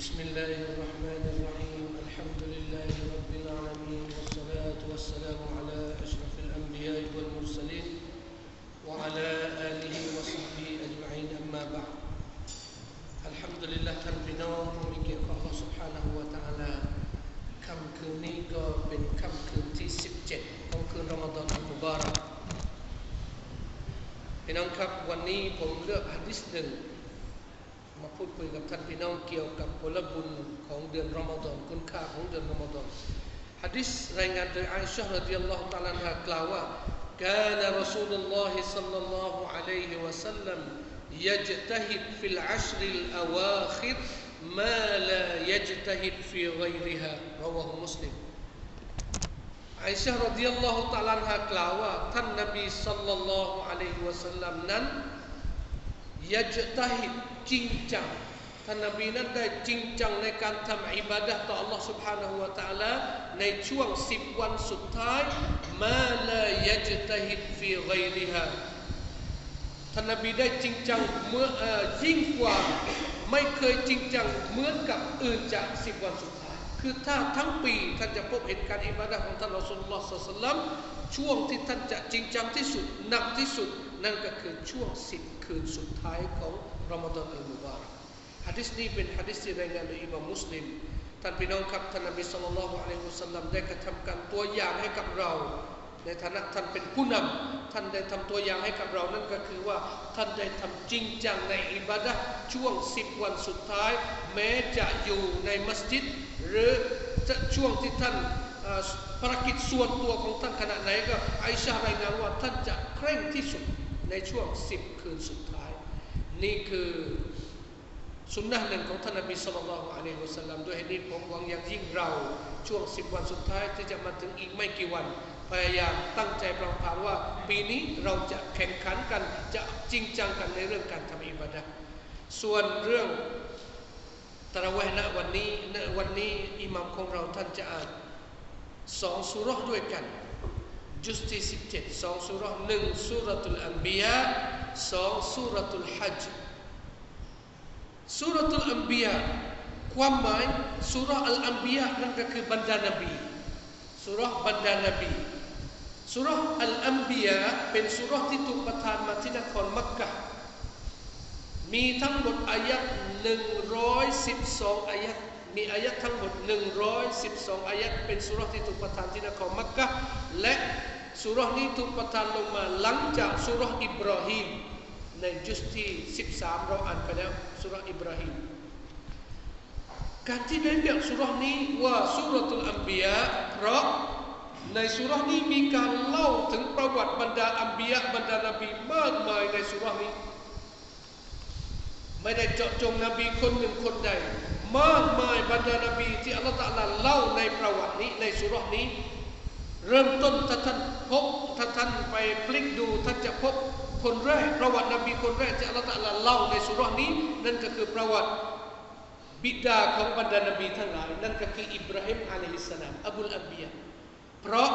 بسم الله الرحمن الرحيم الحمد لله رب العالمين والصلاة والسلام على أشرف الأنبياء والمرسلين وعلى آله وصحبه أجمعين أما بعد الحمد لله ท่านพี่น้องผู้มีเกียรติของ Allah سبحانه และ تعالى ค่ำคืนนี้ก็เป็นค่ำคืนที่ 17 ของคืนรอมฎอนอัลมุบารักพี่น้องครับวันนี้ผมเลือกฮะดิษหนึ่ง มาพูดคุยกับท่านพี่น้องเกี่ยวกับผลบุญของเดือนรอมฎอนคุณค่าของเดือนรอมฎอนฮะดิษรายงานโดยอาอิชะห์รดิยัลลอฮุตะอาลาฮากล่าวว่า كان رسول الله صلى الله عليه وسلم يجتهد في العشر الأواخر ما لا يجتهد في غيرها رواه مسلم ไอชะรดิยัลลอฮุตะอาลาฮากล่าวว่าท่านนบีสัลลัลลอฮุอะลัยฮิวะสัลลัมนั้น yajtahid cincang. Kan Nabi nanda cincang nai kan tam ibadah ta Allah Subhanahu wa taala nai 10 sipuan sutai ma la yajtahid fi ghairiha. Kan Nabi dai cincang mua jing kwa mai cincang muan kap eun ja sipuan sutai. คือถ้าทั้งปีท่านจะพบเห็นการอิบาดะของท่านรอสุลลอฮ์สัลลัมช่วงที่ท่านจะจริงจังที่สุดหนักที่สุด นั่นก็คือช่วงสิบคืนสุดท้ายของรอมฎอนอัลมุบารักฮะดิษนี้เป็นฮะดิษที่รายงานโดยอิมามมุสลิมท่านพี่น้องครับท่านนบีสุลต่านละฮ์อะลัยฮิวสัลลัมได้กระทำการตัวอย่างให้กับเรา ในฐานะท่านเป็นผู้นำท่านได้ทำตัวอย่างให้กับเรานั่นก็คือว่าท่านได้ทำจริงจังในอิบาดะช่วงสิบวันสุดท้าย แม้จะอยู่ในมัสยิด หรือจะช่วงที่ท่านภารกิจส่วนตัวของท่านขณะไหนก็ไอชารายงานว่าท่านจะเคร่งที่สุดในช่วงสิบคืนสุดท้าย นี่คือสุนนะหนึ่งของท่านนบีสุลต่านละอะลัยฮิวสัลลัมด้วยเหตุนี้ผมหวังอย่างยิ่งเราช่วงสิบวันสุดท้ายที่จะมาถึงอีกไม่กี่วัน พยายามตั้งใจปรองพานว่า ปีนี้เราจะแข่งขันกันจะจริงจังกันในเรื่องการทำอิบาดะส่วนเรื่อง ตะระเวหนะวันนี้ณวันนี้อิหมัมของเราท่านจะอ่านสองสุรษด้วยกันจุดที่สิบเจ็ดสองสุรษหนึ่งสุรตุลอัมบียาสองสุรตุลฮัจสุรตุลอัมบียาความหมายสุรอัลอัมบียานั่นก็คือบรรดานบีสุรบรรดานบีสุรอัลอัมบียาเป็นสุรที่ถูกประทานมาที่นครมักกะ มีทั้งหมดอายัดหนึ่งร้อยสิบสองอายัดมีอายัดทั้งหมด 112 อายัดเป็นสุรที่ถูกประทานที่นครมักกะและสุรนี้ถูกประทานลงมาหลังจากสุรอิบราฮิมในจุดที่ 13 เราอ่านไปแล้วสุรอิบราฮิมการที่ได้เรียกสุรนี้ว่าสุรตุลอัมบียะเพราะในสุรนี้มีการเล่าถึงประวัติบรรดาอัมบียะบรรดานบีมากมายในสุรนี้ ไม่ได้เจาะจงนบีคนหนึ่งคนใด มากมายบรรดานบีที่อัลลอฮฺตะลาเล่าในประวัตินี้ในสุรนี้ เริ่มต้นถ้าท่านพบถ้าท่านไปพลิกดูท่านจะพบคนแรกประวัตินบีคนแรกที่อัลลอฮฺตะลาเล่าในสุรนี้ นั่นก็คือประวัติบิดาของบรรดานบีทั้งหลายนั่นก็คืออิบราฮิมอะลัยฮิสสลามอับุลอัมบียเพราะ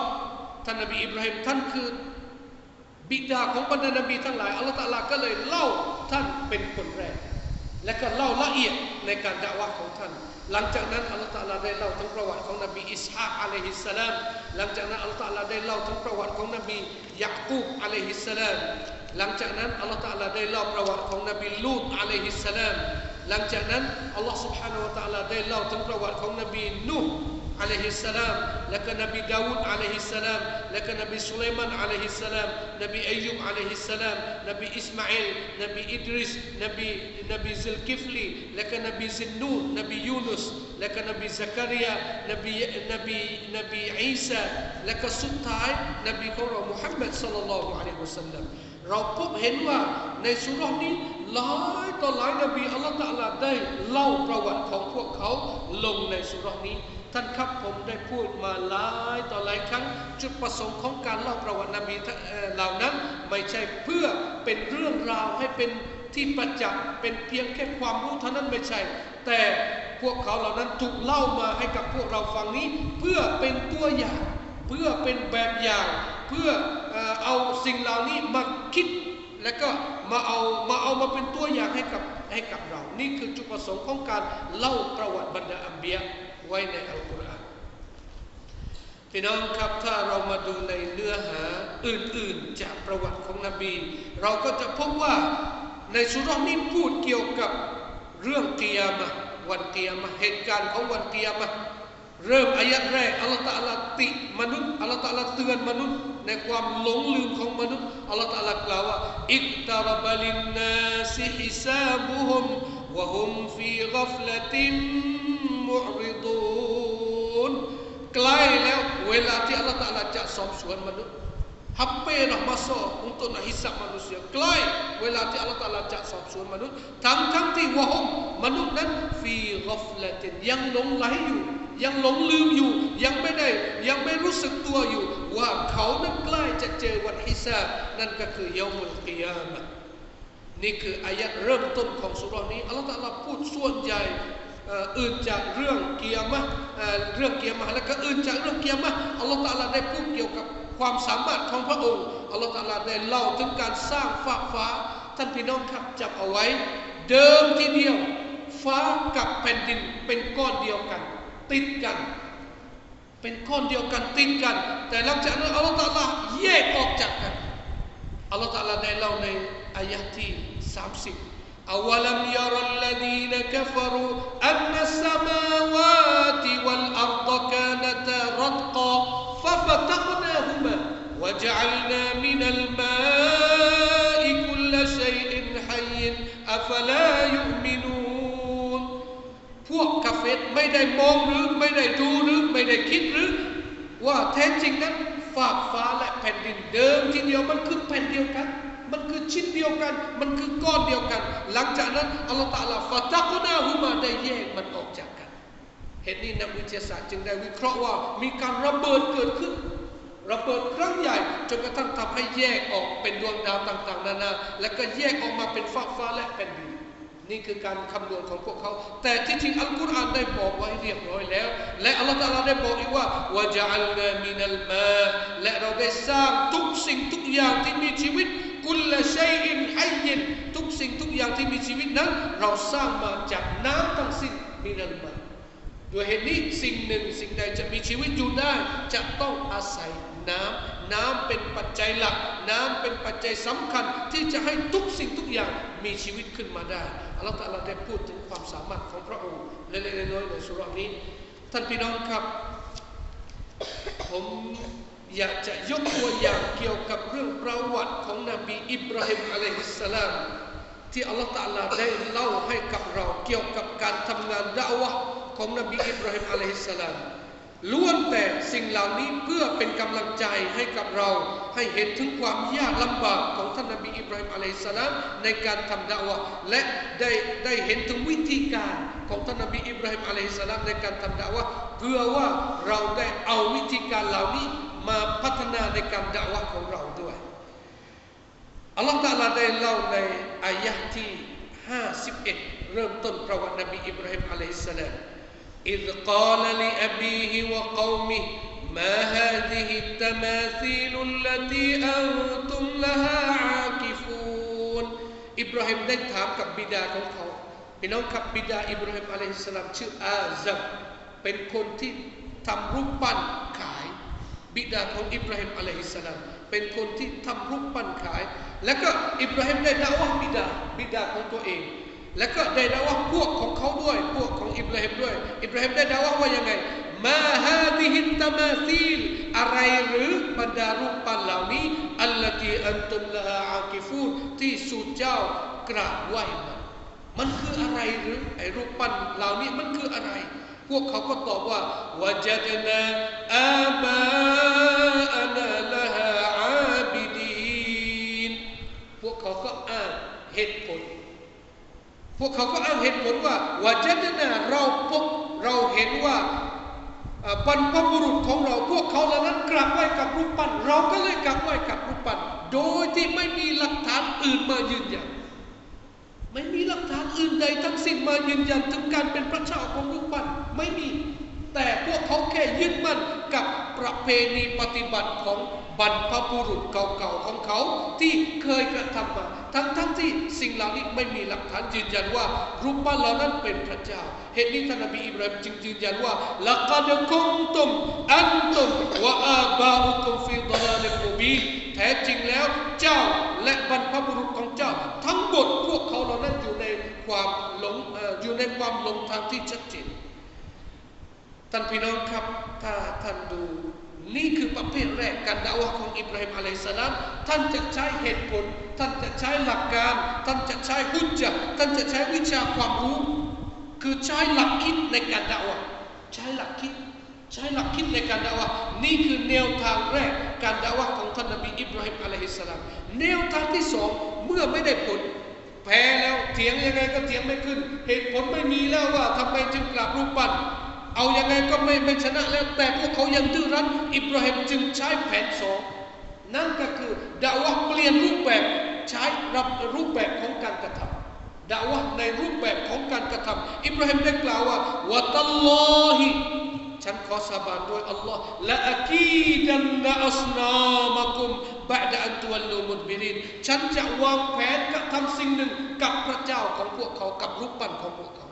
ท่านนบีอิบราฮิมท่านคือบิดาของบรรดานบีทั้งหลายอัลลอฮฺตะลาก็เลยเล่าท่านเป็นคนแรก และก็เล่าละเอียดในการด่าวะของท่าน หลังจากนั้นอัลลอฮฺตาลาได้เล่าถึงประวัติของนบีอิสฮากอะลัยฮิสสลามหลังจากนั้นอัลลอฮฺตาลาได้เล่าถึงประวัติของนบียะกูบอะลัยฮิสสลามหลังจากนั้นอัลลอฮฺตาลาได้เล่าประวัติของนบีลูตอะลัยฮิสสลามหลังจากนั้นอัลลอฮฺ سبحانه และ تعالى ได้เล่าถึงประวัติของนบีนูห์ อะลัยฮิสสลามและก็นบีดาวูดอะลัยฮิสสลามและก็นบีสุไลมานอะลัยฮิสสลามนบีอายุบอะลัยฮิสสลามนบีอิสมาอิลนบีอิดริสนบีนบีซิลกิฟลีและก็นบีซินนูนนบียูนุสและก็นบีซักริยานบีนบีนบีอีสาและก็สุดท้ายนบีของเรามุฮัมมัดศ็อลลัลลอฮุอะลัยฮิวะสัลลัมเราพบเห็นว่าในสุรนี้หลายต่อหลายนบีอัลลอฮฺตะลาได้เล่าประวัติของพวกเขาลงในสุรนี้ ท่านครับผมได้พูดมาหลายต่อหลายครั้ง จุดประสงค์ของการเล่าประวัตินบีเหล่านั้น ไม่ใช่เพื่อเป็นเรื่องราวให้เป็นที่ประจักษ์เป็นเพียงแค่ความรู้เท่านั้นไม่ใช่ แต่พวกเขาเหล่านั้นถูกเล่ามาให้กับพวกเราฟังนี้ เพื่อเป็นตัวอย่าง เพื่อเป็นแบบอย่าง เพื่อเอาสิ่งเหล่านี้มาคิด แล้วก็มาเอามาเอามาเป็นตัวอย่างให้กับให้กับเรา นี่คือจุดประสงค์ของการเล่าประวัติบรรดาอัมเบีย ไว้ในอัลกุรอานพี่น้องครับถ้าเรามาดูในเนื้อหาอื่นๆ จากประวัติของนบี เราก็จะพบว่าในสุรนี้พูดเกี่ยวกับเรื่องเกียมาวันเกียมาเหตุการณ์ของวันเกียมาเริ่มอายัดแรกอัลลอฮฺตะลาติมนุษย์อัลลอฮฺตะลาเตือนมนุษย์ ในความหลงลืมของมนุษย์อัลลอฮฺตะลากล่าวว่าอิกตารบลินนาสิฮิซาบุฮุมวะฮุมฟีกัฟลตินม จะสอบสวนมนุษย์ Hampir dah masa untuk nak hisap manusia. Kelai wala ti Allah Taala jak s อบสวนมนุษย์ทั้งทั้งที่วะฮุมมนุษย์นั้นฟีกัฟละตินยังหลงไหลอยู่ยังหลงลืมอยู่ยังไม่ได้ยังไม่รู้สึกตัวอยู่ว่าเขานั้นใกล้จะเจอวันฮิซาบนั่นก็คือยามุลกิยามะนี่คืออายัดเริ่มต้นของสุรานี้อัลลอฮฺตะลาพูดส่วนใหญ่ อื่นจากเรื่องเกียร์มะเรื่องเกียร์มะแล้วก็อื่นจากเรื่องเกียร์มะอัลลอฮฺตะลาได้พูดเกี่ยวกับความสามารถของพระองค์อัลลอฮฺตาลาได้เล่าถึงการสร้างฟ้าฟ้าท่านพี่น้องครับจับเอาไว้ เดิมทีเดียว ฟ้ากับแผ่นดินเป็นก้อนเดียวกัน ติดกัน เป็นก้อนเดียวกันติดกัน แต่หลังจากนั้นอัลลอฮฺตาลาแยกออกจากกันอัลลอฮฺตาลาได้เล่าในอายะที่30 أولم يرى الذين كفروا أن السماوات والأرض كانتا رتقا ففتقناهما وجعلنا من الماء كل شيء حي أفلا يؤمنون พวกกาเฟตไม่ได้มองหรือไม่ได้ดูหรือไม่ได้คิดหรือ ว่าแท้จริงนั้นฝากฟ้าและแผ่นดินเดิมทีเดียวมันคือแผ่นเดียวกัน มันคือชิ้นเดียวกัน มันคือก้อนเดียวกัน หลังจากนั้นอัลลอฮฺตาลาฟาตักนาฮุมาได้แยกมันออกจากกัน เหตุนี้นักวิทยาศาสตร์จึงได้วิเคราะห์ว่ามีการระเบิดเกิดขึ้น ระเบิดครั้งใหญ่จนกระทั่งทำให้แยกออกเป็นดวงดาวต่าง ๆ นานา และก็แยกออกมาเป็นฟ้าฟ้าและแผ่นดินนี่คือการคำนวณของพวกเขา แต่ที่จริงอัลกุรอานได้บอกไว้เรียบร้อยแล้ว และอัลลอฮฺตาลาได้บอกอีกว่าวะจัลนามินัลมาและเราได้สร้างทุกสิ่งทุกอย่างที่มีชีวิต กุลละชัยอินไฮยินทุกสิ่งทุกอย่างที่มีชีวิตนั้น เราสร้างมาจากน้ำทั้งสิ้นมินัลมาด้วยเหตุนี้สิ่งหนึ่งสิ่งใดจะมีชีวิตอยู่ได้ จะต้องอาศัยน้ำน้ำเป็นปัจจัยหลัก น้ำเป็นปัจจัยสำคัญที่จะให้ทุกสิ่งทุกอย่างมีชีวิตขึ้นมาได้อัลลอฮฺตาลาได้พูดถึงความสามารถของพระองค์เล็กๆน้อยๆในสุรานี้ ท่านพี่น้องครับผม อยากจะยกตัวอย่างเกี่ยวกับเรื่องประวัติของนบีอิบราฮิมอะลัยฮิสสลามที่อัลลอฮฺตาลาได้เล่าให้กับเราเกี่ยวกับการทำงานดาวะของนบีอิบราฮิมอะลัยฮิสสลามล้วนแต่สิ่งเหล่านี้เพื่อเป็นกำลังใจให้กับเรา ให้เห็นถึงความยากลำบากของท่านนบีอิบราฮิมอะลัยฮิสสลามในการทำดาวะและได้ได้เห็นถึงวิธีการของท่านนบีอิบราฮิมอะลัยฮิสสลามในการทำดาวะเพื่อว่าเราได้เอาวิธีการเหล่านี้ มาพัฒนาในการดาวะของเราด้วย อัลลอฮฺตาลาได้เล่าในอายะที่51เริ่มต้นประวัตินบีอิบราฮิมอะลัยฮิสสลาม إذ قال لأبيه وقومه ما هذه التماثيل التي أنتم لها عاكفون อิบราฮิมได้ถามกับบิดาของเขาพี่น้องครับบิดาอิบราฮิมอะลัยฮิสสลามชื่ออาซับเป็นคนที่ทำรูปปั้นขาย บิดาของอิบราฮิมอะลัยฮิสสลามเป็นคนที่ทำรูปปั้นขาย แล้วก็อิบราฮิมได้ด่าว่าบิดาบิดาของตัวเอง แล้วก็ได้ด่าว่าพวกของเขาด้วย พวกของอิบราฮิมด้วย อิบราฮิมได้ด่าว่าว่ายังไงมาฮาดิฮิตตมาซีลอะไรหรือบรรดารูปปั้นเหล่านี้อัลลตีอันตุมลาอากิฟูที่สู่เจ้ากราบไหว้มันมันคืออะไรหรือไอ้รูปปั้นเหล่านี้มันคืออะไร พวกเขาก็ตอบว่าวะจัดนาอาบาอานาละฮาอาบิดีนพวกเขาก็อ้างเหตุผล พวกเขาก็อ้างเหตุผลว่าวะจัดนาเราพบเราเห็นว่าบรรพบุรุษของเราพวกเขาเหล่านั้นกราบไหวกับรูปปั้น เราก็เลยกราบไหวกับรูปปั้น โดยที่ไม่มีหลักฐานอื่นมายืนยัน ไม่มีหลักฐานอื่นใดทั้งสิ้นมายืนยันถึงการเป็นพระเจ้าของรูปปั้นไม่มี แต่พวกเขาแค่ยึดมั่นกับประเพณีปฏิบัติของบรรพบุรุษเก่าๆของเขาที่เคยกระทำมา ทั้งทั้งที่สิ่งเหล่านี้ไม่มีหลักฐานยืนยันว่า รูปปั้นเหล่านั้นเป็นพระเจ้า เหตุนี้ท่านนบีอิบราฮิมจึงยืนยันว่าละกัดคุมตุมอันตุมวะอาบาอุคุมฟีดลาลิมุบีแท้จริงแล้วเจ้าและบรรพบุรุษของเจ้า ทั้งหมด ความหลงอยู่ในความหลงทางที่ชัดเจนท่านพี่น้องครับถ้าท่านดูนี่คือประเภทแรกการด่าวะของอิบราฮิมอะลัยสลามท่านจะใช้เหตุผล ท่านจะใช้หลักการ ท่านจะใช้หุจจะท่านจะใช้วิชาความรู้ คือใช้หลักคิดในการด่าวะใช้หลักคิด ใช้หลักคิดในการด่าวะนี่คือแนวทางแรกการด่าวะของท่านนบีอิบราฮิมอะลัยฮิสสลามแนวทางที่สองเมื่อไม่ได้ผล แพ้แล้วเถียงยังไงก็เถียงไม่ขึ้น เหตุผลไม่มีแล้วว่าทำไมจึงกราบรูปปั้นเอายังไงก็ไม่ไม่ชนะแล้วแต่พวกเขายังดื้อรั้นอิบราฮิมจึงใช้แผนสองนั่นก็คือดาวะเปลี่ยนรูปแบบใช้รับรูปแบบของการกระทำดาวะในรูปแบบของการกระทำอิบราฮิมได้กล่าวว่าวะตัลลอฮิฉันขอสาบานด้วยอัลลอฮ์และอักีดันนะอัสนามะกุม บะดะอันตุวลูมุดบิรินฉันจะวางแผนกระทำสิ่งหนึ่งกับพระเจ้าของพวกเขากับรูปปั้นของพวกเขา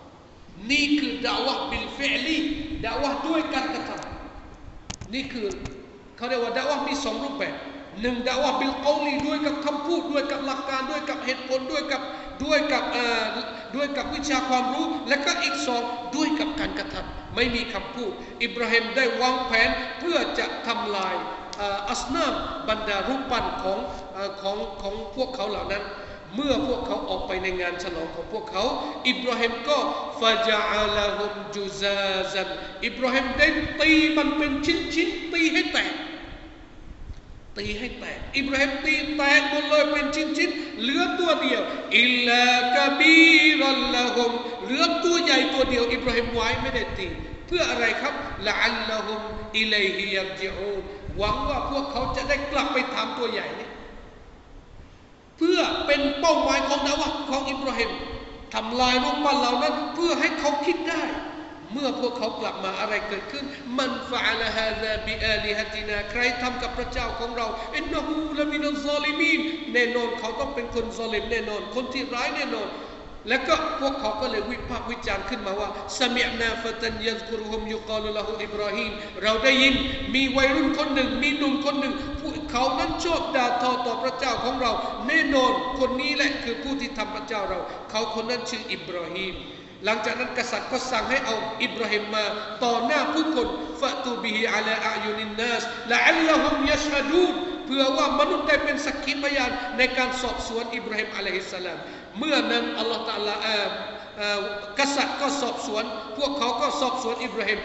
นี่คือดาวะบิลเฟลีดาวะด้วยการกระทำนี่คือเขาเรียกว่าดาวะมีสองรูปแบบหนึ่งดาวะบิลกอลีด้วยกับคำพูดด้วยกับหลักการด้วยกับเหตุผลด้วยกับด้วยกับด้วยกับวิชาความรู้ และก็อีกสองด้วยกับการกระทำไม่มีคำพูด อิบราฮิมได้วางแผนเพื่อจะทำลาย อัสนามบรรดารูปปั้นของของของพวกเขาเหล่านั้น เมื่อพวกเขาออกไปในงานฉลองของพวกเขา อิบราฮิมก็ฟาจาลาฮุมจูซาซันอิบราฮิมได้ตีมันเป็นชิ้นชิ้นตีให้แตกตีให้แตกอิบราฮิมตีแตกหมดเลยเป็นชิ้นชิ้นเหลือตัวเดียวอิลลากบีรัลละฮุมเหลือตัวใหญ่ตัวเดียว อิบราฮิมไว้ไม่ได้ตี พื่ออะไรครับละอัลละฮุมอิเลฮิยับจิอูหวังว่าพวกเขาจะได้กลับไปทำตัวใหญ่นี้เพื่อเป็นเป้าหมายของดาวะของอิบราฮิมทำลายรูปปั้นเหล่านั้น เพื่อให้เขาคิดได้ เมื่อพวกเขากลับมาอะไรเกิดขึ้น มันฟะลาฮาซาบิอาลิฮัตินาใครทำกับพระเจ้าของเราอินนะฮูละมินัลซอลิมีนแน่นอนเขาต้องเป็นคนซอลิมแน่นอน คนที่ร้ายแน่นอน แล้วก็พวกเขาก็เลยวิพากษ์วิจารณ์ขึ้นมาว่าสมีนาฟตันยันกุรุฮมยุกาลุละฮุอิบราฮิมเราได้ยินมีวัยรุ่นคนหนึ่ง มีหนุ่มคนหนึ่งผู้เขานั้นชอบด่าทอต่อพระเจ้าของเรา แน่นอนคนนี้แหละคือผู้ที่ทำพระเจ้าเรา เขาคนนั้นชื่ออิบราฮิมหลังจากนั้นกษัตริย์ก็สั่งให้เอาอิบราฮิมมาต่อหน้าผู้คนฟะตูบิฮิอาลาอายุนินนัสละอัลลอฮุมยัชฮดูนเพื่อว่ามนุษย์ได้เป็นสักขีพยานในการสอบสวนอิบราฮิมอะลัยฮิสสลาม เมื่อนั้นอัลลอฮฺตาลากษัตริย์ก็สอบสวน พวกเขาก็สอบสวนอิบราฮิม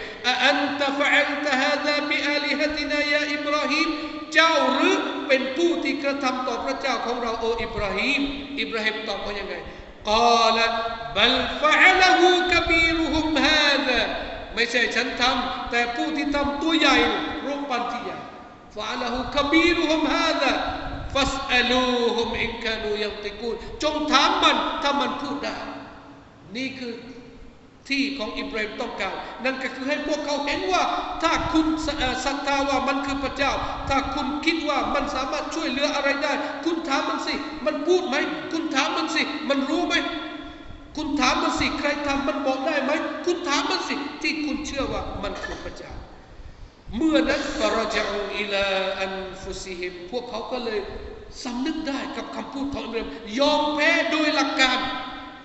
อันตะฟะอันตะฮะดาบิอาลีฮะตินายาอิบราฮิมเจ้าหรือเป็นผู้ที่กระทำต่อพระเจ้าของเราโออิบราฮิมอิบราฮิมตอบว่ายังไงกาละบัลฟะอัลฮูกบีรุฮุมฮาดะไม่ใช่ฉันทำแต่ผู้ที่ทำตัวใหญ่รูปปั้นที่ใหญ่ฟะอัลฮูกบีรุฮุมฮาดะ ฟัสอลูฮุมอินคานูยังติกูลจงถามมันถ้ามันพูดได้ นี่คือที่ของอิบราฮิมต้องการนั่นก็คือให้พวกเขาเห็นว่า ถ้าคุณศรัทธาว่ามันคือพระเจ้า ถ้าคุณคิดว่ามันสามารถช่วยเหลืออะไรได้ คุณถามมันสิ มันพูดไหม คุณถามมันสิ มันรู้ไหม คุณถามมันสิ ใครทำมันบอกได้ไหม คุณถามมันสิ ที่คุณเชื่อว่ามันคือพระเจ้า เมื่อนั้นฟารจอูอิลาอันฟุซิฮิมพวกเขาก็เลยสำนึกได้กับคำพูดของอิบราฮิมยอมแพ้โดยหลักการ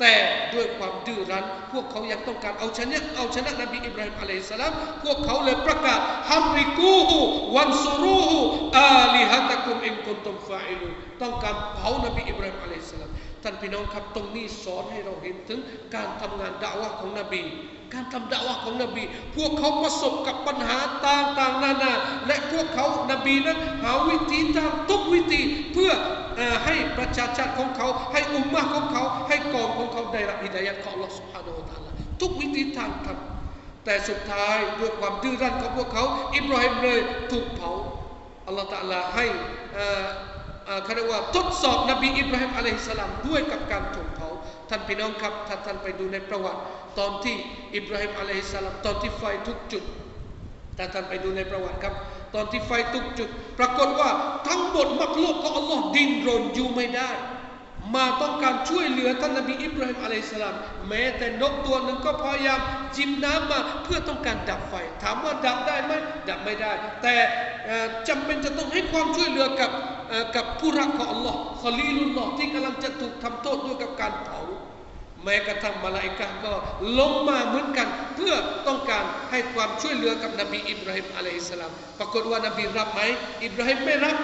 แต่ด้วยความดื้อรั้น พวกเขายังต้องการเอาชนะเอาชนะนบีอิบราฮิมอะลัยสลามพวกเขาเลยประกาศฮัมริกูฮูวันซูรูฮูอาลิฮัตะกุมอินกุนตุมฟาอิลูต้องการเผานบีอิบราฮิมอะลัยฮิสสลามท่านพี่น้องครับตรงนี้สอนให้เราเห็นถึงการทำงานด่าวะของนบี การทำด่าวะของนบี พวกเขาประสบกับปัญหาต่างๆนานา และพวกเขานบีนั้นหาวิธีทางทุกวิธีเพื่อให้ประชาชาติของเขา ให้อุมมะของเขา ให้กองของเขาได้รับอิดายัดของ Allah Subhanahu Wa Taala ทุกวิธีทางครับแต่สุดท้ายด้วยความดื้อรั้นของพวกเขา อิบราฮิมเลยถูกเผาอัลลอฮฺตะลาให้เขาเรียกว่าทดสอบนบีอิบราฮิมอะลัยฮิสลามด้วยกับการถูกเผา ท่านพี่น้องครับถ้าท่านไปดูในประวัติ ตอนที่อิบราฮิมอะลัยฮิสสลามตอนที่ไฟทุกจุดถ้าท่านไปดูในประวัติครับ ตอนที่ไฟทุกจุด ปรากฏว่าทั้งหมดมักโลกของอัลลอฮ์ดิ้นรนอยู่ไม่ได้ มาต้องการช่วยเหลือท่านนบีอิบราฮิมอะลัยฮิสสลามแม้แต่นกตัวหนึ่งก็พยายามจิ้มน้ำมาเพื่อต้องการดับไฟ ถามว่าดับได้ไหมดับไม่ได้ แต่จำเป็นจะต้องให้ความช่วยเหลือกับ กับผู้รักของอัลลอฮ์คอลีลุลลอฮ์ที่กำลังจะถูกทำโทษด้วยกับการเผาแม้กระทั่งมาลาอิกะก็ลงมาเหมือนกัน เพื่อต้องการให้ความช่วยเหลือกับนบีอิบราฮิมอะลัยฮิสสลามปรากฏว่านบีรับไหมอิบราฮิมไม่รับ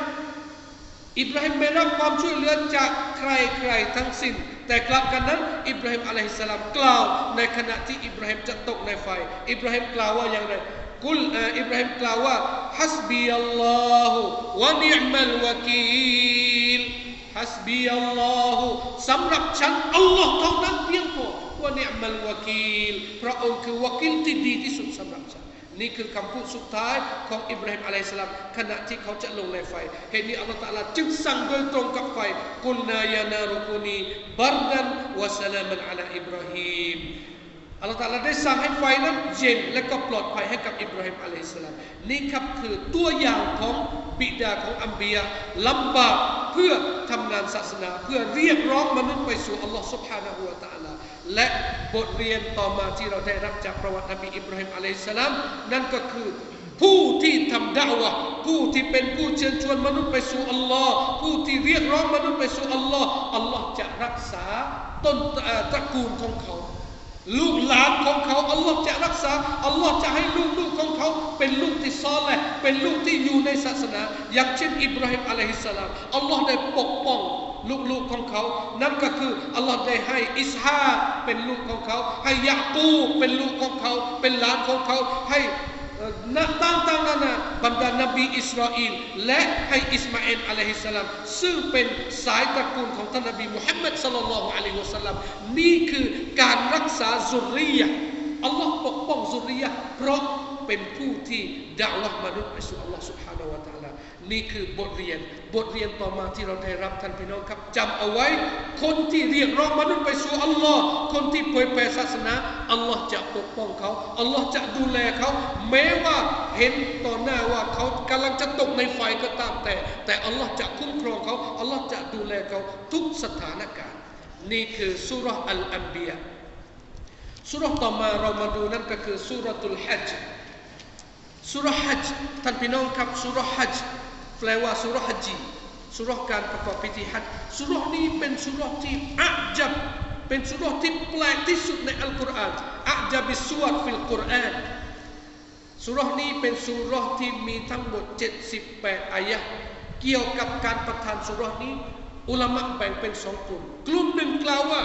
อิบราฮิมไม่รับความช่วยเหลือจากใครใครทั้งสิ้น แต่กลับกันนั้นอิบราฮิมอะลัยฮิสสลามกล่าว ในขณะที่อิบราฮิมจะตกในไฟ อิบราฮิมกล่าวว่าอย่างไร กุลอิบราฮิมกล่าวว่าฮัสบีอัลลอฮุวะนิอมัลวะกีลฮัสบีอัลลอฮุสำหรับฉันอัลลอฮ์เท่านั้นเพียงพอว่านิอมัลวะกีลพระองค์คือวะกีลที่ดีที่สุดสำหรับฉันนี่คือคำพูดสุดท้ายของอิบราฮิมอะลัยฮิสสลามขณะที่เขาจะลงในไฟเหตุนี้อัลลอฮฺตะลาจึงสั่งโดยตรงกับไฟกุลนายานารุกุนีบารดันวะสลามันอะลาอิบราฮิม อัลลอฮฺตาลาได้สั่งให้ไฟนั้นเย็นและก็ปลอดภัยให้กับอิบราฮิมอะลัยฮิสลามนี่ครับคือตัวอย่างของบิดาของอัมเบียลำบากเพื่อทำงานศาสนา เพื่อเรียกร้องมนุษย์ไปสู่อัลลอฮฺสุบฮานะฮูวะตะลาและบทเรียนต่อมาที่เราได้รับจากประวัตินบีอิบราฮิมอะลัยฮิสลามนั่นก็คือผู้ที่ทำด่าวะผู้ที่เป็นผู้เชิญชวนมนุษย์ไปสู่อัลลอฮ์ผู้ที่เรียกร้องมนุษย์ไปสู่อัลลอฮ์อัลลอฮ์จะรักษาต้นตระกูลของเขา ลูกหลานของเขาอัลลอฮ์จะรักษาอัลลอฮ์จะให้ลูกลูกของเขา เป็นลูกที่ซอลแหละเป็นลูกที่อยู่ในศาสนา อย่างเช่นอิบราฮิมอะลัยฮิสสลามอัลลอฮ์ได้ปกป้องลูกๆของเขา นั่นก็คืออัลลอฮ์ได้ให้อิสฮาเป็นลูกของเขา ให้ยากูเป็นลูกของเขา เป็นหลานของเขา ให้ นักต่างๆนานาบรรดานบีอิสราเอลและให้อิสมาอิลอะลัยฮิสสลามซึ่งเป็นสายตระกูลของท่านนบีมุฮัมมัดสัลลัลลอฮุอะลัยฮิวะสัลลัมนี่คือการรักษาสุริยะ อัลลอฮ์ปกป้องสุริยะเพราะเป็นผู้ที่ด่าวะมนุษย์ไปสู่อัลลอฮ์ سبحانه และ تعالى นี่คือบทเรียนบทเรียนต่อมาที่เราได้รับท่านพี่น้องครับจำเอาไว้ คนที่เรียกร้องมนุษย์ไปสู่อัลลอฮ์คนที่เผยแผ่ศาสนาอัลลอฮ์จะปกป้องเขาอัลลอฮ์จะดูแลเขาแม้ว่าเห็นต่อหน้าว่าเขากำลังจะตกในไฟก็ตามแต่ แต่อัลลอฮ์จะคุ้มครองเขาอัลลอฮ์จะดูแลเขาทุกสถานการณ์ นี่คือสุรอัลอัมบีย สุรต่อมาเรามาดูนั่นก็คือสุรตุลฮัจสุรฮัจท่านพี่น้องครับสุรฮัจแปลว่าสุรฮัจีสุรการประกอบพิธีฮัจสุรนี้เป็นสุรที่อัจับเป็นสุรที่แปลกที่สุดในอัลกุรอานอัจับิสวดฟิลกุรอานสุรนี้เป็นสุรที่มีทั้งหมด 78 อายะเกี่ยวกับการประทานสุรนี้ อุลามะแบ่งเป็นสองกลุ่ม กลุ่มหนึ่งกล่าวว่า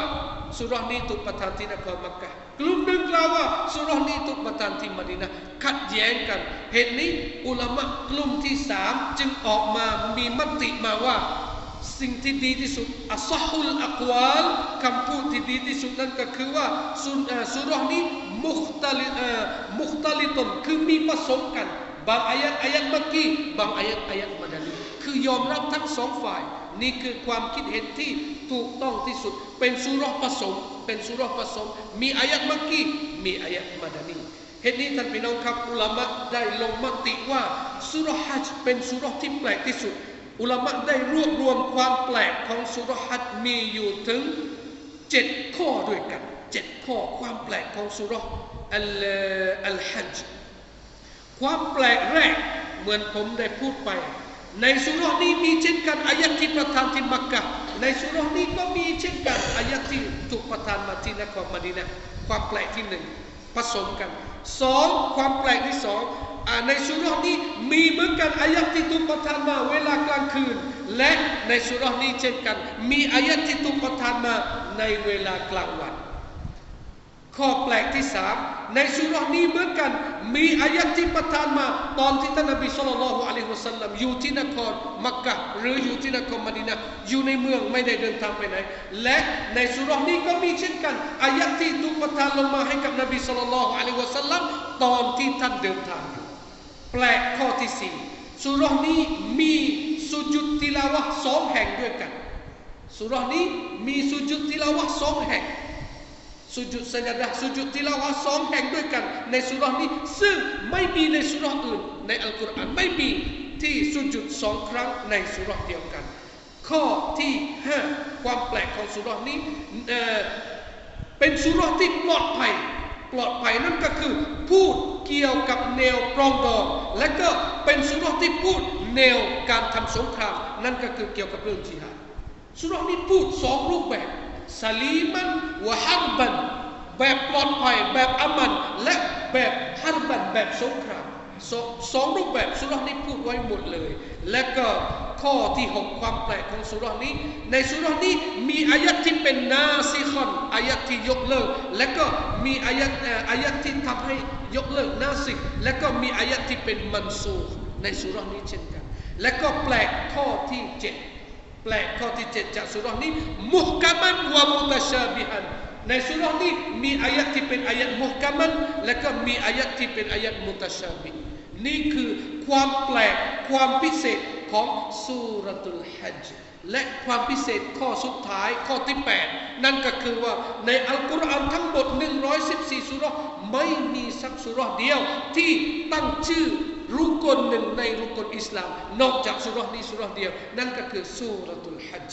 สุรนี้ถูกประทานที่นครมักกะกลุ่มหนึ่งกล่าวว่าสุรนี้ถูกประทานที่มดินะขัดแย้งกัน เหตุนี้อุลามะกลุ่มที่สามจึงออกมามีมติมาว่า สิ่งที่ดีที่สุดอัศฮุลอักวาลคำพูดที่ดีที่สุดนั่นก็คือว่าสุรนี้มุขตลิมุขตลิตนคือมีผสมกัน บางอายะอายะมักกีบางอายะอายะมาดานีคือยอมรับทั้งสองฝ่าย นี่คือความคิดเห็นที่ ถูกต้องที่สุด เป็นสุรผสม เป็นสุรผสม มีอายัดมักกีมีอายัดมาดานีเหตุนี้ท่านพี่น้องครับอุลามะได้ลงมติว่าสุรฮัจเป็นสุรที่แปลกที่สุด อุลามะได้รวบรวมความแปลกของสุรฮัจมีอยู่ถึงเจ็ดข้อด้วยกันเจ็ดข้อความแปลกของสุรอัลอัลฮัจความแปลกแรกเหมือนผมได้พูดไป ในสุรนี้มีเช่นกันอายะที่ประทานที่มักกะ ในสุรนี้ก็มีเช่นกันอายะที่ถูกประทานมาที่นครมดีนะความแปลกที่หนึ่งผสมกันสองความแปลกที่สองในสุรนี้มีเหมือนกันอายะที่ถูกประทานมาเวลากลางคืน และในสุรนี้เช่นกัน มีอายะที่ถูกประทานมาในเวลากลางวัน ข้อแปลกที่สามในสุรานี้เหมือนกัน มีอายะที่ประทานมา ตอนที่ท่านนบีสุลต่านละฮ์อะลัยฮิวะสัลลัมอยู่ที่นครมักกะหรืออยู่ที่นครมดีนะอยู่ในเมืองไม่ได้เดินทางไปไหน และในสุรานี้ก็มีเช่นกันอายะที่ถูกประทานลงมาให้กับนบีสุลต่านละฮ์อะลัยฮิวะสัลลัมตอนที่ท่านเดินทางอยู่แปลกข้อที่สี่สุรานี้มีสุจุดทิลาวะสองแห่งด้วยกันสุรานี้มีสุจุดทิลาวะสองแห่ง สุจุดสัญญาสุจุดทิลาวะสองแห่งด้วยกัน ในสุรานี้ ซึ่งไม่มีในสุราอื่น ในอัลกุรอานไม่มีที่สุจุดสองครั้งในสุราเดียวกัน ข้อที่ห้าความแปลกของสุรานี้เเป็นสุราที่ปลอดภัยปลอดภัยนั่นก็คือพูดเกี่ยวกับแนวปรองดอง และก็เป็นสุราที่พูดแนวการทำสงคราม นั่นก็คือเกี่ยวกับเรื่องจิฮาดสุรานี้พูดสองรูปแบบ ซาลีมันวะฮัรบันแบบปลอดภัยแบบอามัน และแบบฮัรบันแบบสงครามสสองรูปแบบสุรานี้พูดไว้หมดเลย และก็ข้อที่หกความแปลกของสุรานี้ ในสุรานี้มีอายัดที่เป็นนาซิคอนอายัดที่ยกเลิก และก็มีอายัดอายัดที่ทำให้ยกเลิกนาซิกและก็มีอายัดที่เป็นมันซูในสุรานี้เช่นกัน และก็แปลกข้อที่เจ็ด แปลกข้อที่เจ็ดจากสุรานี้มุฮกัมันวะมุตชาบิฮันในสุรานี้มีอายัดที่เป็นอายัดมุฮกัมันและก็มีอายัดที่เป็นอายัดมุตชาบินี่คือความแปลกความพิเศษของสุรตุลฮัจและความพิเศษข้อสุดท้ายข้อที่ 8 นั่นก็คือว่าในอัลกุรอานทั้งหมด 114 สุรไม่มีสักสุรเดียวที่ตั้งชื่อ รุกลหนึ่งในรุกลอิสลาม นอกจากสุรนี้สุรเดียว นั่นก็คือสุรตุลฮัจ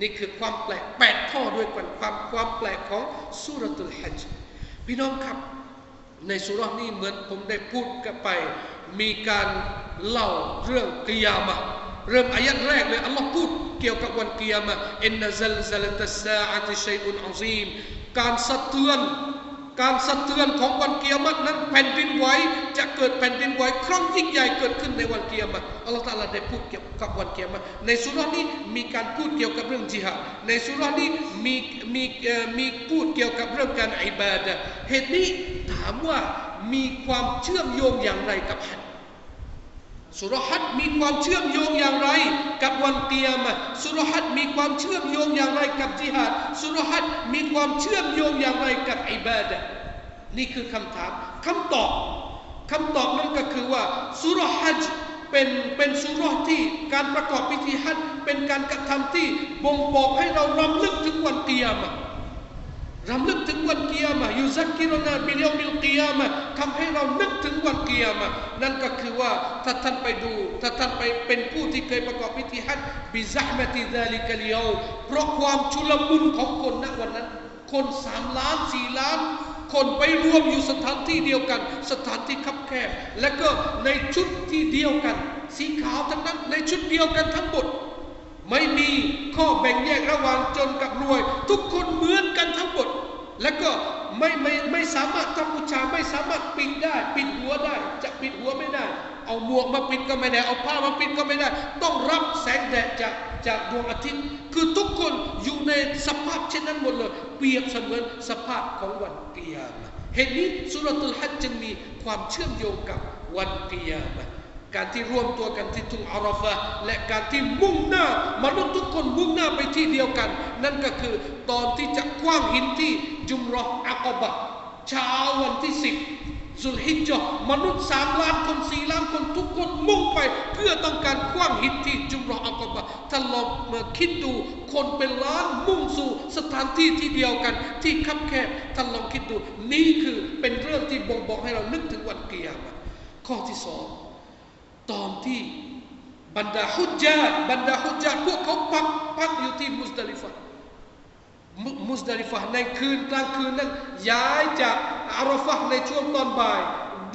นี่คือความแปลกแปดข้อด้วยกันความความแปลกของสุรตุลฮัจพี่น้องครับในสุรนี้เหมือนผมได้พูดกันไป มีการเล่าเรื่องกิยามะเริ่มอายัดแรกเลยอัลลอฮ์พูดเกี่ยวกับวันกิยามะอินนัซลซัลตัสซาอัติชัยอุนอัซีมการสะเทือน การสะเทือนของวันเกียรตินั้นแผ่นดินไหวจะเกิดแผ่นดินไหวครั้งยิ่งใหญ่เกิดขึ้นในวันเกียรติอัลลอฮฺตาลาได้พูดเกี่ยวกับวันเกียรติในสุรานี้มีการพูดเกี่ยวกับเรื่องจิฮาดในสุรานี้มีมีมีพูดเกี่ยวกับเรื่องการอิบาดะเหตุนี้ถามว่ามีความเชื่อมโยงอย่างไรกับฮัจ สุรหัดมีความเชื่อมโยงอย่างไร กับวันเตียมสุรหัดมีความเชื่อมโยงอย่างไรกับจิฮัดสุรหัดมีความเชื่อมโยงอย่างไรกับอิบาดะนี่คือคำถามคำตอบคำตอบนั้นก็คือว่าสุรหัดเป็นเป็นสุรที่การประกอบพิธีฮัดเป็นการกระทำที่บ่งบอกให้เรารำลึกถึงวันเตียม รำลึกถึงวันเกียร์มาอยู่สักกิโลนาบิเลยอมิลเกียร์มาทำให้เรานึกถึงวันเกียร์มานั่นก็คือว่าถ้าท่านไปดู ถ้าท่านไปเป็นผู้ที่เคยประกอบพิธีฮัจบิซะมติดาลิกะลียวเพราะความชุลมุนของคนณวันนั้น คนสามล้านสี่ล้าน คนไปรวมอยู่สถานที่เดียวกัน สถานที่คับแคบ และก็ในชุดที่เดียวกัน สีขาวทั้งนั้นในชุดเดียวกันทั้งหมด ไม่มีข้อแบ่งแยกระหว่างจนกับรวย ทุกคนเหมือนกันทั้งหมด และก็ไม่ไม่ไม่สามารถทำบูชาไม่สามารถปิดได้ ปิดหัวได้ จะปิดหัวไม่ได้ เอาหมวกมาปิดก็ไม่ได้ เอาผ้ามาปิดก็ไม่ได้ ต้องรับแสงแดดจากจากดวงอาทิตย์ คือทุกคนอยู่ในสภาพเช่นนั้นหมดเลย เปรียบเสมือนสภาพของวันเกียรติเหตุนี้สุรตุลฮัจจึงมีความเชื่อมโยงกับวันเกียรติ การที่รวมตัวกันที่ทุ่งอาราฟะและการที่มุ่งหน้ามนุษย์ทุกคนมุ่งหน้าไปที่เดียวกัน นั่นก็คือตอนที่จะคว้างหินที่จุมรออักบะเช้าวันที่สิบสุลฮิจจมนุษย์สามล้านคนสี่ล้านคนทุกคนมุ่งไป เพื่อต้องการคว้างหินที่จุมรออักบะท่านลองมาคิดดูคนเป็นล้านมุ่งสู่สถานที่ที่เดียวกัน ที่คับแคบท่านลองคิดดู นี่คือเป็นเรื่องที่บ่งบอกให้เรานึกถึงวันเกียรติข้อที่สอง ตอนที่บรรดาฮุจญาบรรดาฮุจญาพวกเขาพักพักอยู่ที่มุสดาลิฟะมุสดาลิฟะในคืนกลางคืนนั้นย้ายจากอารฟะในช่วงตอนบ่าย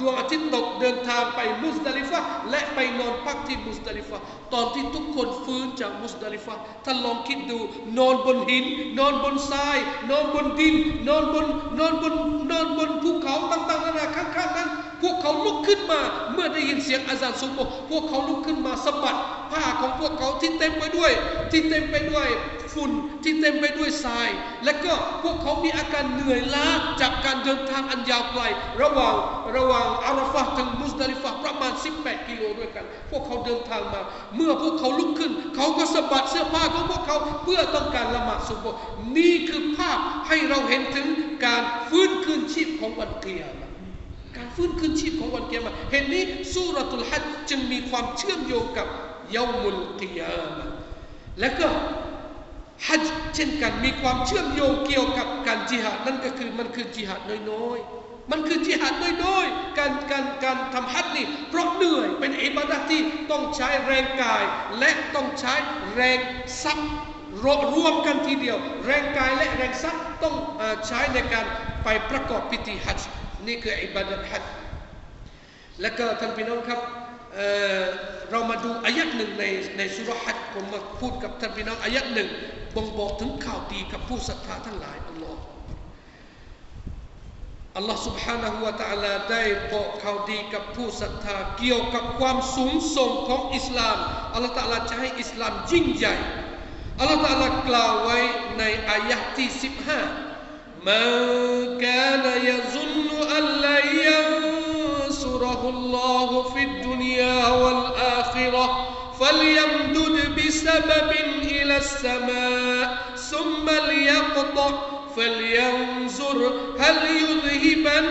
ดวงอาทิตย์ตกเดินทางไปมุสดาลิฟะและไปนอนพักที่มุสดาลิฟะตอนที่ทุกคนฟื้นจากมุสดาลิฟะท่านลองคิดดู นอนบนหิน นอนบนทราย นอนบนดิน นอนบนนอนบนนอนบนภูเขาต่างๆนานาข้างๆนั้น พวกเขาลุกขึ้นมา เมื่อได้ยินเสียงอาจารย์ซุบพวกเขาลุกขึ้นมาสะบัดผ้าของพวกเขาที่เต็มไปด้วย ที่เต็มไปด้วยฝุ่นที่เต็มไปด้วยทราย และก็พวกเขามีอาการเหนื่อยล้าจากการเดินทางอันยาวไกล ระหว่างระหว่างอาราฟะถึงมุสดาลิฟะประมาณ 18 กิโลด้วยกัน พวกเขาเดินทางมา เมื่อพวกเขาลุกขึ้น เขาก็สะบัดเสื้อผ้าของพวกเขาเพื่อต้องการละหมาดซุบนี่คือภาพให้เราเห็นถึงการฟื้นคืนชีพของวันเกียรการฟื้นคืนชีพของวันเกียรติเหตุนี้สุรตุลฮัจจึงมีความเชื่อมโยงกับ ยามุลกิยามะและก็ฮัจเช่นกันมีความเชื่อมโยงเกี่ยวกับการจิหาดนั่นก็คือมันคือจิหาดน้อยมันคือจิฮัดด้วยด้วยการการการทำฮัดนี่เพราะเหนื่อยเป็นอิบาดะที่ต้องใช้แรงกาย และต้องใช้แรงทรัพย์รวมกันทีเดียว แรงกายและแรงทรัพย์ต้องใช้ในการไปประกอบพิธีฮัจนี่คืออิบาดะฮัจและก็ท่านพี่น้องครับ เเรามาดูอายัดหนึ่งในในสุรหัดผมมาพูดกับท่านพี่น้องอายัดหนึ่งบ่งบอกถึงข่าวดีกับผู้ศรัทธาทั้งหลายอัลลอฮ์อัลลอฮ์ سبحانه และ تعالى ได้บอกข่าวดีกับผู้ศรัทธาเกี่ยวกับความสูงส่งของอิสลามอัลลอฮ์ تعالى จะให้อิสลามยิ่งใหญ่อัลลอฮ์ تعالى กล่าวไว้ในอายะที่15 من كان يظن أن لن ينصره الله في الدنيا والآخرة فليمدد بسبب إلى السماء ثم ليقطع فلينظر هل يذهبن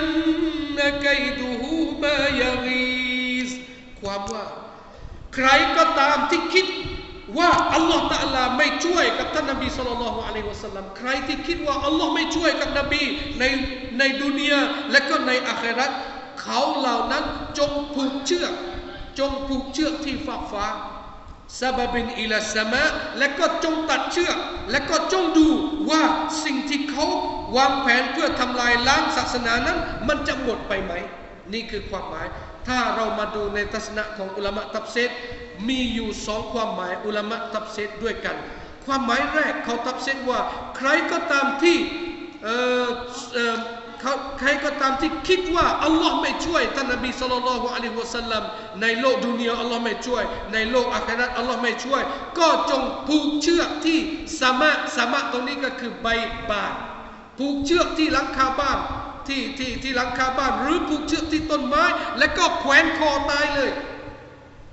كيده ما يغيظ ความว่าใครก็ตามที่คิดว่าอัลลอฮ์ตะลาไม่ช่วยกับท่านนบีสุลต่านละฮ์อะลัยฮิวะสัลลัมใครที่คิดว่าอัลลอฮ์ไม่ช่วยกับนบีในในดุนยาและก็ในอาครา เขาเหล่านั้นจงผูกเชือก จงผูกเชือกที่ฟากฟ้าซาบบินอิลาสมาและก็จงตัดเชือก และก็จงดูว่าสิ่งที่เขาวางแผนเพื่อทำลายล้างศาสนานั้น มันจะหมดไปไหม นี่คือความหมาย ถ้าเรามาดูในทัศนะของอุลามะตับเซตมีอยู่สองความหมายอุลามะตับเซตด้วยกัน ความหมายแรกเขาตับเซตว่า ใครก็ตามที่ ใครก็ตามที่คิดว่าอัลลอฮ์ไม่ช่วยท่านนบีสุลต่านละฮ์อะลัยฮิวะสัลลัมในโลกดุนยาอัลลอฮ์ไม่ช่วย ในโลกอาคราตอัลลอฮ์ไม่ช่วย ก็จงผูกเชือกที่สามะสามะตรงนี้ก็คือใบบานผูกเชือกที่หลังคาบ้านที่ที่ที่หลังคาบ้าน หรือผูกเชือกที่ต้นไม้ และก็แขวนคอตายเลย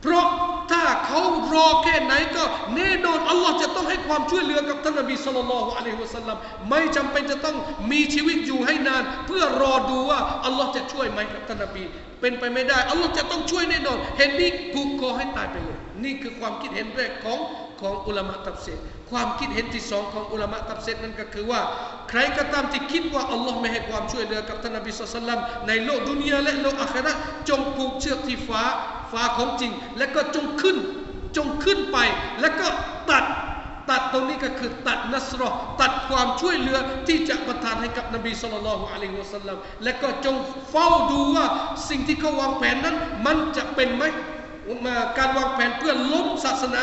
เพราะถ้าเขารอแค่ไหนก็แน่นอนอัลลอฮ์จะต้องให้ความช่วยเหลือกับท่านนบีสุลต่านละฮ์อะลัยฮิวะสัลลัมไม่จำเป็นจะต้องมีชีวิตอยู่ให้นาน เพื่อรอดูว่าอัลลอฮ์จะช่วยไหมกับท่านนบี เป็นไปไม่ได้อัลลอฮ์จะต้องช่วยแน่นอน เห็นนี้ผูกคอให้ตายไปเลยนี่คือความคิดเห็นแรกของของอุลามะตับเซความคิดเห็นที่สองของอุลามะตับเซนั่นก็คือว่า ใครก็ตามที่คิดว่าอัลลอฮ์ไม่ให้ความช่วยเหลือกับท่านนบีสุลต่านในโลกดุนยาและโลกอาคราจงผูกเชือกที่ฟ้า ฟ้าของจริง และก็จงขึ้น จงขึ้นไป แล้วก็ตัดตัดตรงนี้ก็คือตัดนัสรอตัดความช่วยเหลือที่จะประทานให้กับนบีสุลต่านอะลัยฮิวะสัลลัมและก็จงเฝ้าดูว่าสิ่งที่เขาวางแผนนั้น มันจะเป็นไหมการวางแผนเพื่อล้มศาสนา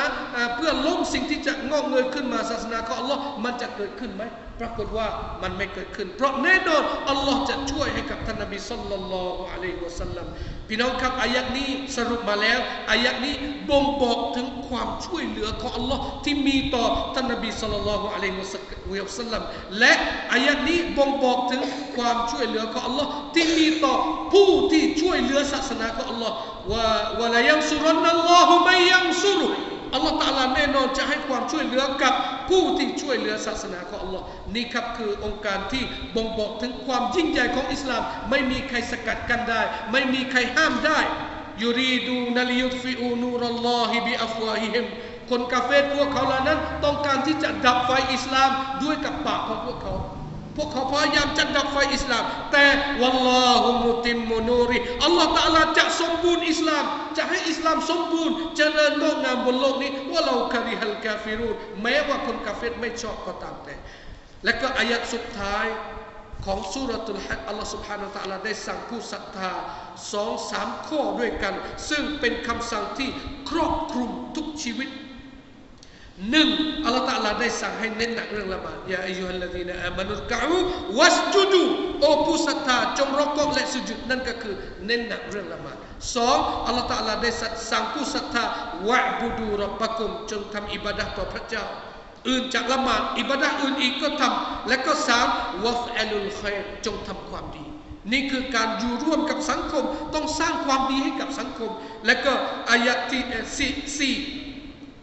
เพื่อล้มสิ่งที่จะงอกเงยขึ้นมาศาสนาของอัลลอฮ์มันจะเกิดขึ้นไหม ปรากฏว่ามันไม่เกิดขึ้น เพราะแน่นอนอัลลอฮ์จะช่วยให้กับท่านนบีสุลต่านละอะลัยฮิวะสัลลัมพี่น้องครับอายักนี้สรุปมาแล้วอายักนี้บ่งบอกถึงความช่วยเหลือของอัลลอฮ์ที่มีต่อท่านนบีสุลต่านละอะลัยฮิวะสัลลัมและอายักนี้บ่งบอกถึงความช่วยเหลือของอัลลอฮ์ที่มีต่อผู้ที่ช่วยเหลือศาสนาของอัลลอฮ์ว่าว่าละยังสุรันนัลลอฮุไม่ยังสุรุอัลลอฮฺตาลาแน่นอนจะให้ความช่วยเหลือกับ ผู้ที่ช่วยเหลือศาสนาของอัลลอฮ์นี่ครับคือองค์การที่บ่งบอกถึงความยิ่งใหญ่ของอิสลาม ไม่มีใครสกัดกันได้ ไม่มีใครห้ามได้ยูรีดูนัลยุฟิอูนูรัลลอฮิบิอัฟวาฮิฮิมคนกาเฟ่พวกเขาเหล่านั้น ต้องการที่จะดับไฟอิสลามด้วยกับปากของพวกเขา พวกเขาพยายามจะดับไฟอิสลาม แต่วัลลอฮุมุติมมุนูริอัลลอฮฺตะลาจะสมบูรณ์อิสลาม จะให้อิสลามสมบูรณ์เจริญงอกงามบนโลกนี้ว่าเราคาริฮัลกาฟิรูนแม้ว่าคนกาเฟตไม่ชอบก็ตามแต่ และก็อายัดสุดท้ายของสุรตุลฮัดอัลลอฮฺ سبحانه และ تعالى ได้สั่งผู้ศรัทธาสองสามข้อด้วยกัน ซึ่งเป็นคำสั่งที่ครอบคลุมทุกชีวิต หนึ่งอัลลอฮฺตะลาได้สั่งให้เน้นหนักเรื่องละหมาดยาอายุฮัลลดีนอามานุกะอูวัสจุดูโอผู้ศรัทธาจงรกและสุจุดนั่นก็คือเน้นหนักเรื่องละหมาดสองอัลลอฮฺตะลาได้สั่งผู้ศรัทธาวะบุดูรับบักุมจงทำอิบาดะต่อพระเจ้าอื่นจากละหมาดอิบาดะอื่นอีกก็ทำและก็สามวัฟอัลุลขัยจงทำความดี นี่คือการอยู่ร่วมกับสังคม ต้องสร้างความดีให้กับสังคม และก็อายะที่สี่สี่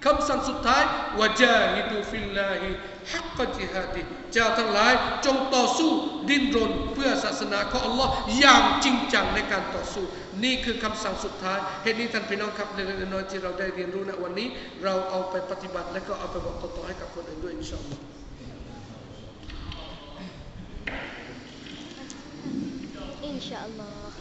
คำสั่งสุดท้ายวะจาฮิดูฟิลลาฮิฮักกจิฮาดิเจ้าทั้งหลายจงต่อสู้ดิ้นรนเพื่อศาสนาของอัลลอฮ์อย่างจริงจังในการต่อสู้ นี่คือคำสั่งสุดท้ายเหตุนี้ท่านพี่น้องครับเล็กน้อยที่เราได้เรียนรู้ในวันนี้ เราเอาไปปฏิบัติและก็เอาไปบอกต่อๆให้กับคนอื่นด้วยอินชาอัลลอฮ์อินชาอัลลอฮ์